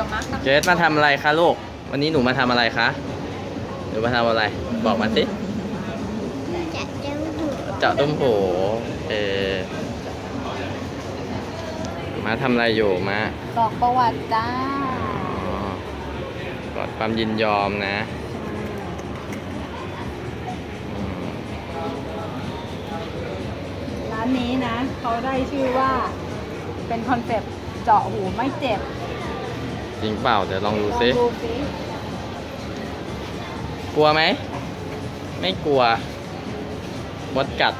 ยวมักนะเจสมาทำอะไรคะลูก วันนี้หนูมาทำอะไรคะ หนูมาทำอะไร บอกมาสิจะเจ้าหูเจาะตุ้มหูเออมาทำอะไรอยู่มาบอกประวัติจ้าอ๋อกอดความยินยอมนะอืมร้านนี้นะ เขาได้ชื่อว่าเป็นคอนเซปต์เจาะหูไม่เจ็บ จริงเปล่า เดี๋ยวลองดูลองสิดูสิกลัวไหม ไม่กลัว มดกัด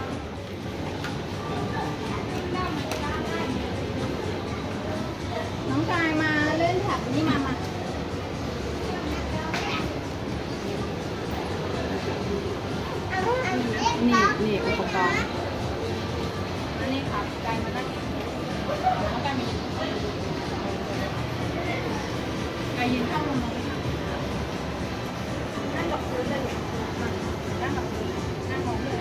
น้องกายมาเล่นแถบนี้มามานี่นี่อุปกรณ์ ยยืนข้างลงมาเลยค่ะนั่งกับพื้นเลยนั่งกับพื้นนั่งมองเลย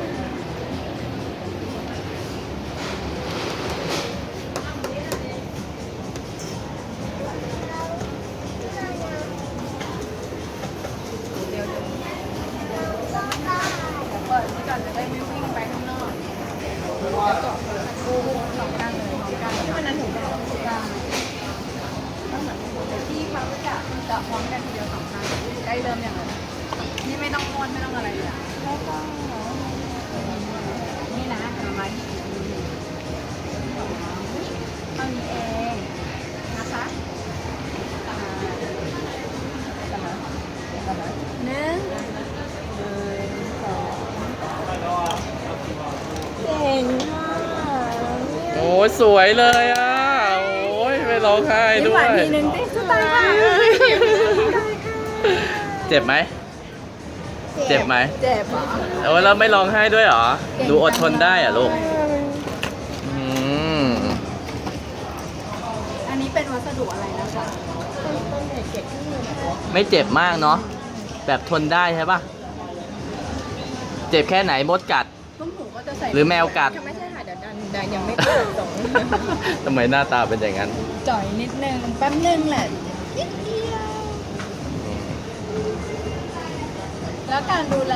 เดี๋ยวเดี๋ยวเปิดไว้ก่อนจะได้ไม่วิ่งไปข้างนอกเดี๋ยวจบกูสองข้างเลยพร้อมกันที่วันนั้นหนูก็ต้องถูกกลางต้องเหมือนที่เขาจะจะ พร้อมกันทีเดียวสองข้างใกล้เริ่มอย่างไรนี่ไม่ต้องม้วนไม่ต้องอะไรเลยอะไม่ต้องนี่นะเอามาที่เท่านี้เองนะคะอ่ากันนะกันนะหนึ่งเก่งมากโอ้ยสวยเลยอะ โอ้ยไม่ร้องไห้วยิ้มด้หววานยทีนึงได้สบายค่ะ เจ็บไหม เจ็บไหม เจ็บเหรอโอ้ยแล้วไม่ร้องไห้ด้วยเหรอดูอดทนได้เหรอะลูก อืม อันนี้เป็นวัสดุอะไรนะคะไม่เจ็บมากเนาะ แบบทนได้ใช่ปะเจ็บแค่ไหนมดกัด ตุ้มหูก็จะใส่หรือแมวกัด ไม่ใช่ค่ะเดี๋ยวดันดันยังไม่เปิดตรงทำไมหน้าตาเป็นอย่างนั้น จ่อยนิดนึงแป๊บนึงแหละนิดเดี แล้วการดูแล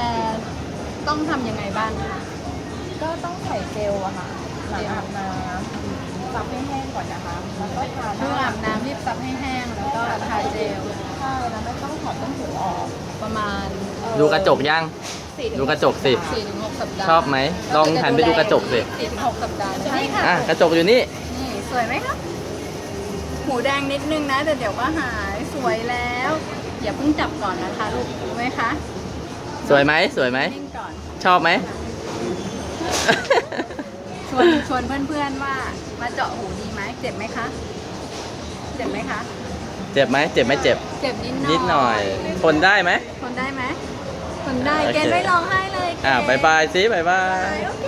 ต้องทำยังไงบ้างคะ ก็ต้องใส่เจลอะค่ะหลังอาบน้ำซับให้แห้งก่อนนะคะ แล้วก็ทาหช่วงน้าอาบน้ำรีบซับให้แห้งแล้วก็ทาเจลใช่แล้วไม่ต้องถอดต้นหูออกประมาณดูกระจกยัง สี่ถึงดูกระจกสิ สี่ถึงหกสัปดาห์ชอบไหม ลองหันไปดูกระจกสิ สี่ถึงหกสัปดาห์ใช่ค่ะอะ กระจกอยู่นี่ นี่สวยไหมคะหูแดงนิดนึงนะแต่เดี๋ยวก็หายสวยแล้วอย่าเพิ่งจับก่อนนะคะลูกรู้ไหมคะ สวยไหมสวยไหม นิ่งก่อน ชอบไหม ชวนชวนเพื่อนๆว่ามาเจาะหูดีไหมเจ็บไหมคะ เจ็บไหมคะ เจ็บไหมเจ็บไหมเจ็บ เจ็บนิดหน่อยนิดหน่อย ทนได้ไหม ทนได้ไหมทนได้โอเค เกณฑ์ไม่ร้องไห้เลยอะเกณฑ์บายบายสิบายบาย โอเค